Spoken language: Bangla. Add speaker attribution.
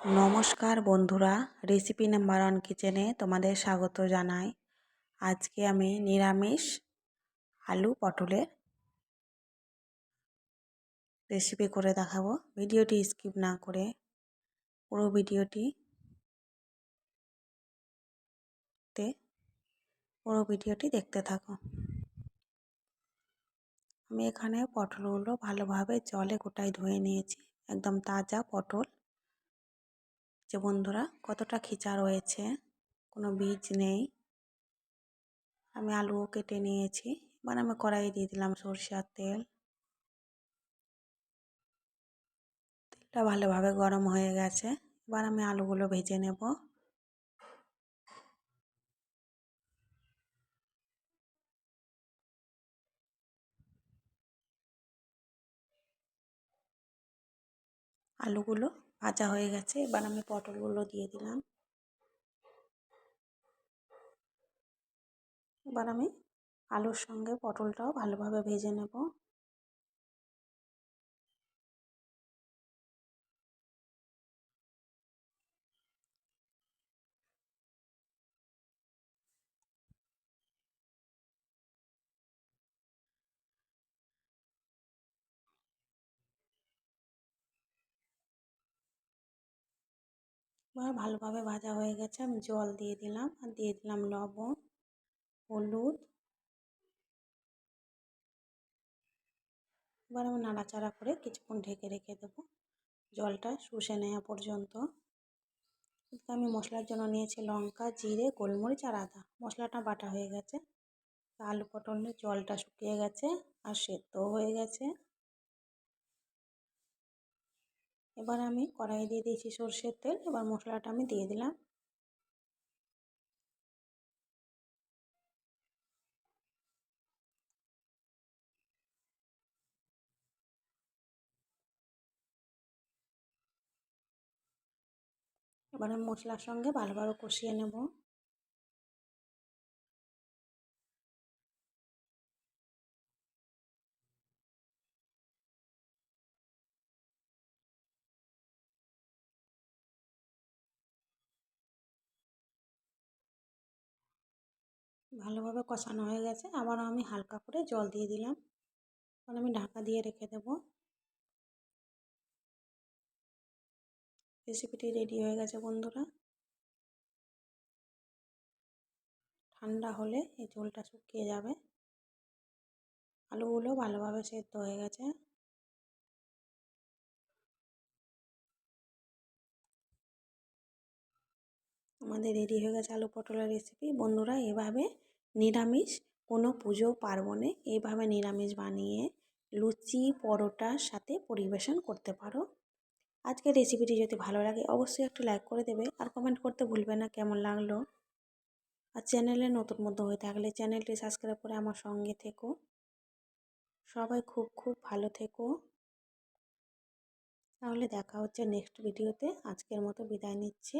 Speaker 1: নমস্কার বন্ধুরা রেসিপি নাম্বার ওয়ান কিচেনে তোমাদের স্বাগত জানাই। আজকে আমি নিরামিষ আলু পটলের রেসিপি করে দেখাবো। ভিডিওটি স্কিপ না করে পুরো ভিডিওটি পুরো ভিডিওটি দেখতে থাকো। আমি এখানে পটলগুলো ভালোভাবে জলে গোটায় ধুয়ে নিয়েছি। একদম তাজা পটল। যে বন্ধুরা কতটা খিচা রয়েছে, কোনো বীজ নেই। আমি আলুও কেটে নিয়েছি, এবার আমি কড়াইয়ে দিয়ে দিলাম সরষের তেল। তেলটা ভালোভাবে গরম হয়ে গেছে, এবার আমি আলুগুলো ভেজে নেব। আলুগুলো ভাজা হয়ে গেছে। এবার আমি পটলগুলো দিয়ে দিলাম। এবার আমি আলুর সঙ্গে পটলটাও ভালোভাবে ভেজে নেব। এবার ভালোভাবে ভাজা হয়ে গেছে, আমি জল দিয়ে দিলাম। আর দিয়ে দিলাম লবণ, হলুদ। এবার আমি নাড়াচাড়া করে কিছুক্ষণ ঢেকে রেখে দেবো। জলটা শুষে নেওয়া পর্যন্ত। আমি মশলার জন্য নিয়েছি লঙ্কা, জিরে, গোলমরিচ আর আদা। মশলাটা বাটা হয়ে গেছে। আলু পটলের জলটা শুকিয়ে গেছে আর সেদ্ধও হয়ে গেছে। এবার আমি কড়াই দিয়ে দিয়েছি সর্ষের তেল, এবার মশলাটা আমি দিয়ে দিলাম। এবার আমি মশলার সঙ্গে ভালোভাবে কষিয়ে নেব। ভালোভাবে কষানো হয়ে গেছে। আবারও আমি হালকা করে জল দিয়ে দিলাম। এবার আমি ঢাকা দিয়ে রেখে দেব। রেসিপিটি রেডি হয়ে গেছে, বন্ধুরা। ঠান্ডা হলে এই ঝোলটা শুকিয়ে যাবে। আলুগুলো ভালোভাবে সেদ্ধ হয়ে গেছে। আমাদের রেডি হয়ে গেছে আলু পটলের রেসিপি বন্ধুরা, এভাবে নিরামিষ, কোনো পুজো পার্বণে এইভাবে নিরামিষ বানিয়ে লুচি, পরোটার সাথে পরিবেশন করতে পারো। আজকের রেসিপিটি যদি ভালো লাগে, অবশ্যই একটু লাইক করে দেবে আর কমেন্ট করতে ভুলবে না, কেমন লাগল? আর চ্যানেলে নতুন মতো হয়ে থাকলে চ্যানেলটি সাবস্ক্রাইব করে আমার সঙ্গে থেকো। সবাই খুব খুব ভালো থেকো। তাহলে দেখা হচ্ছে নেক্সট ভিডিওতে আজকের মতো বিদায় নিচ্ছে।